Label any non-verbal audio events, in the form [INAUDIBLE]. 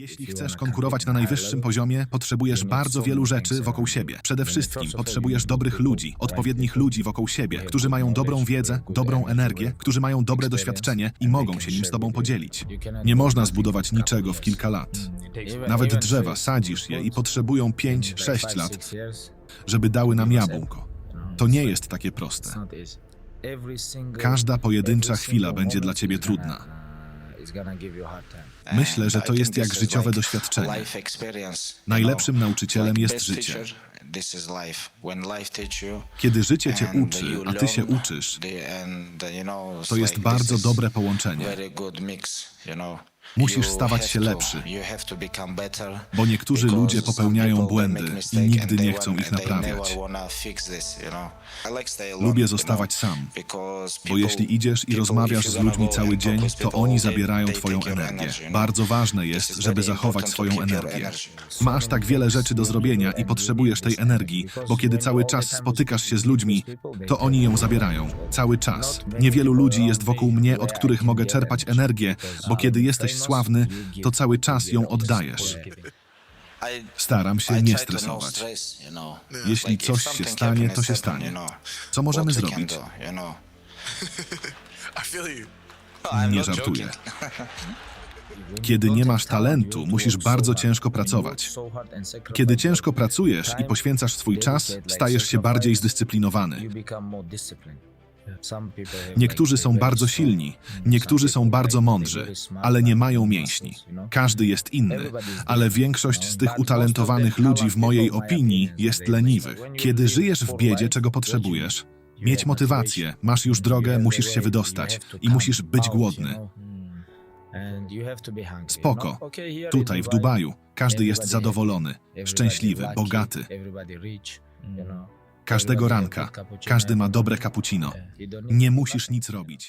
Jeśli chcesz konkurować na najwyższym poziomie, potrzebujesz bardzo wielu rzeczy wokół siebie. Przede wszystkim potrzebujesz dobrych ludzi, odpowiednich ludzi wokół siebie, którzy mają dobrą wiedzę, dobrą energię, którzy mają dobre doświadczenie i mogą się nim z tobą podzielić. Nie można zbudować niczego w kilka lat. Nawet drzewa sadzisz je i potrzebują 5-6 lat, żeby dały nam jabłko. To nie jest takie proste. Każda pojedyncza chwila będzie dla ciebie trudna. Myślę, że to jest jak życiowe doświadczenie. Najlepszym nauczycielem jest życie. Kiedy życie cię uczy, a ty się uczysz, to jest bardzo dobre połączenie. Musisz stawać się lepszy, bo niektórzy ludzie popełniają błędy i nigdy nie chcą ich naprawiać. Lubię zostawać sam, bo jeśli idziesz i rozmawiasz z ludźmi cały dzień, to oni zabierają twoją energię. Bardzo ważne jest, żeby zachować swoją energię. Masz tak wiele rzeczy do zrobienia i potrzebujesz tej energii, bo kiedy cały czas spotykasz się z ludźmi, to oni ją zabierają. Cały czas. Niewielu ludzi jest wokół mnie, od których mogę czerpać energię, bo kiedy jesteś sławny, to cały czas ją oddajesz. Staram się nie stresować. Jeśli coś się stanie, to się stanie. Co możemy zrobić? [LAUGHS] Nie żartuję. [LAUGHS] Kiedy nie masz talentu, musisz bardzo ciężko pracować. Kiedy ciężko pracujesz i poświęcasz swój czas, stajesz się bardziej zdyscyplinowany. Niektórzy są bardzo silni, niektórzy są bardzo mądrzy, ale nie mają mięśni. Każdy jest inny, ale większość z tych utalentowanych ludzi, w mojej opinii, jest leniwych. Kiedy żyjesz w biedzie, czego potrzebujesz, mieć motywację, masz już drogę, musisz się wydostać i musisz być głodny. Spoko. Tutaj w Dubaju każdy jest zadowolony, szczęśliwy, bogaty. Każdego ranka każdy ma dobre cappuccino. Nie musisz nic robić.